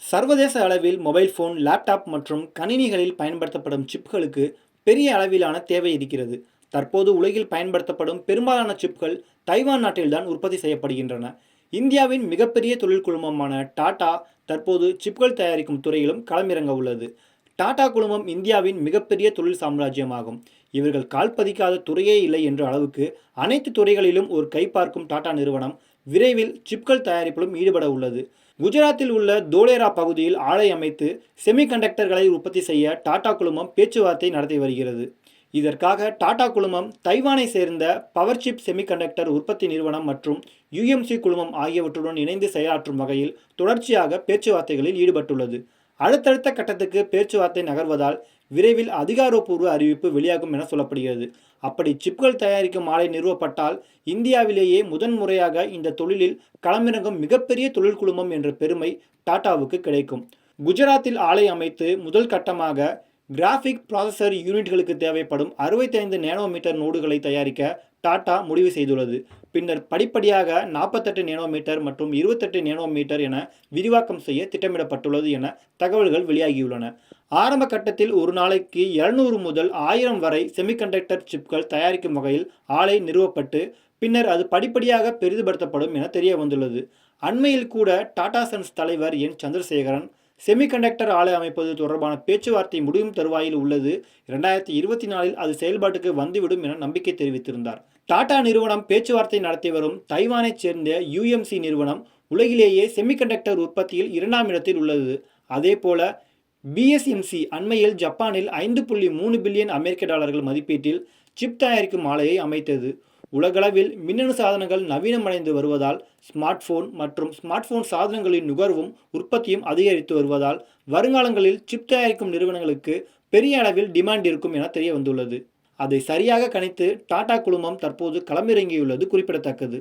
சர்வதேச அளவில் mobile phone laptop மற்றும் கணினிகளில் பயன்படுத்தப்படும் சிப்களுக்கு பெரிய அளவிலான தேவை இருக்கிறது. தற்போது உலகில் பயன்படுத்தப்படும் பெரும்பாலான சிப்கள் தைவான் நாட்டில்தான் உற்பத்தி செய்யப்படுகின்றன. இந்தியாவின் மிகப்பெரிய தொழில் குழுமமான டாடா தற்போது சிப்கள் தயாரிக்கும் துறையிலும் களமிறங்க உள்ளது. டாடா குழுமம் இந்தியாவின் மிகப்பெரிய தொழில் சாம்ராஜ்யமாகும். இவர்கள் கால் பதிக்காத துறையே இல்லை என்ற அளவுக்கு அனைத்து துறைகளிலும் ஒரு கை பார்க்கும் டாடா நிறுவனம் விரைவில் சிப்கள் தயாரிப்பிலும் ஈடுபட உள்ளது. குஜராத்தில் உள்ள தோலேரா பகுதியில் ஆலை அமைத்து செமிகண்டக்டர்களை உற்பத்தி செய்ய டாடா குழுமம் பேச்சுவார்த்தை நடத்தி வருகிறது. இதற்காக டாடா குழுமம் தைவானை சேர்ந்த பவர் சிப் செமிகண்டக்டர் உற்பத்தி நிறுவனம் மற்றும் யுஎம்சி குழுமம் ஆகியவற்றுடன் இணைந்து செயலாற்றும் வகையில் தொடர்ச்சியாக பேச்சுவார்த்தைகளில் ஈடுபட்டுள்ளது. அடுத்தடுத்த கட்டத்துக்கு பேச்சுவார்த்தை நகர்வதால் விரைவில் அதிகாரப்பூர்வ அறிவிப்பு வெளியாகும் என சொல்லப்படுகிறது. அப்படி சிப்கள் தயாரிக்கும் ஆலை நிறுவப்பட்டால் இந்தியாவிலேயே முதன்முறையாக இந்த தொழிலில் களமிறங்கும் மிகப்பெரிய தொழில் குழுமம் என்ற பெருமை டாட்டாவுக்கு கிடைக்கும். குஜராத்தில் ஆலை அமைத்து முதல் கட்டமாக கிராஃபிக் ப்ராசஸர் யூனிட்களுக்கு தேவைப்படும் அறுபத்தைந்து நேனோமீட்டர் நோடுகளை தயாரிக்க டாடா முடிவு செய்துள்ளது. பின்னர் படிப்படியாக நாற்பத்தெட்டு நேனோமீட்டர் மற்றும் இருபத்தெட்டு நேனோமீட்டர் என விரிவாக்கம் செய்ய திட்டமிடப்பட்டுள்ளது என தகவல்கள் வெளியாகியுள்ளன. ஆரம்ப கட்டத்தில் ஒரு நாளைக்கு இருநூறு முதல் ஆயிரம் வரை செமிகண்டக்டர் சிப்கள் தயாரிக்கும் வகையில் ஆலை நிறுவப்பட்டு பின்னர் அது படிப்படியாக பெரிதுபடுத்தப்படும் என தெரிய வந்துள்ளது அண்மையில் கூட டாடா சன்ஸ் தலைவர் என். சந்திரசேகரன் செமிகண்டக்டர் ஆலை அமைப்பது தொடர்பான பேச்சுவார்த்தை முடியும் தருவாயில் உள்ளது. இரண்டாயிரத்தி இருபத்தி நாலில் அது செயல்பாட்டுக்கு வந்துவிடும் என நம்பிக்கை தெரிவித்திருந்தார். டாடா நிறுவனம் பேச்சுவார்த்தை நடத்தி வரும் தைவானைச் சேர்ந்த யுஎம்சி நிறுவனம் உலகிலேயே செமிகண்டக்டர் உற்பத்தியில் இரண்டாம் இடத்தில் உள்ளது. அதேபோல பிஎஸ்எம்சி அண்மையில் ஜப்பானில் ஐந்து புள்ளி மூணு பில்லியன் அமெரிக்க டாலர்கள் மதிப்பீட்டில் சிப் தயாரிக்கும் ஆலையை அமைத்தது. உலகளவில் மின்னணு சாதனங்கள் நவீனமடைந்து வருவதால் ஸ்மார்ட் போன் மற்றும் ஸ்மார்ட் போன் சாதனங்களின் நுகர்வும் உற்பத்தியும் அதிகரித்து வருவதால் வருங்காலங்களில் சிப் தயாரிக்கும் நிறுவனங்களுக்கு பெரிய அளவில் டிமாண்ட் இருக்கும் என தெரிய வந்துள்ளது அதை சரியாக கணித்து டாடா குழுமம் தற்போது களமிறங்கியுள்ளது குறிப்பிடத்தக்கது.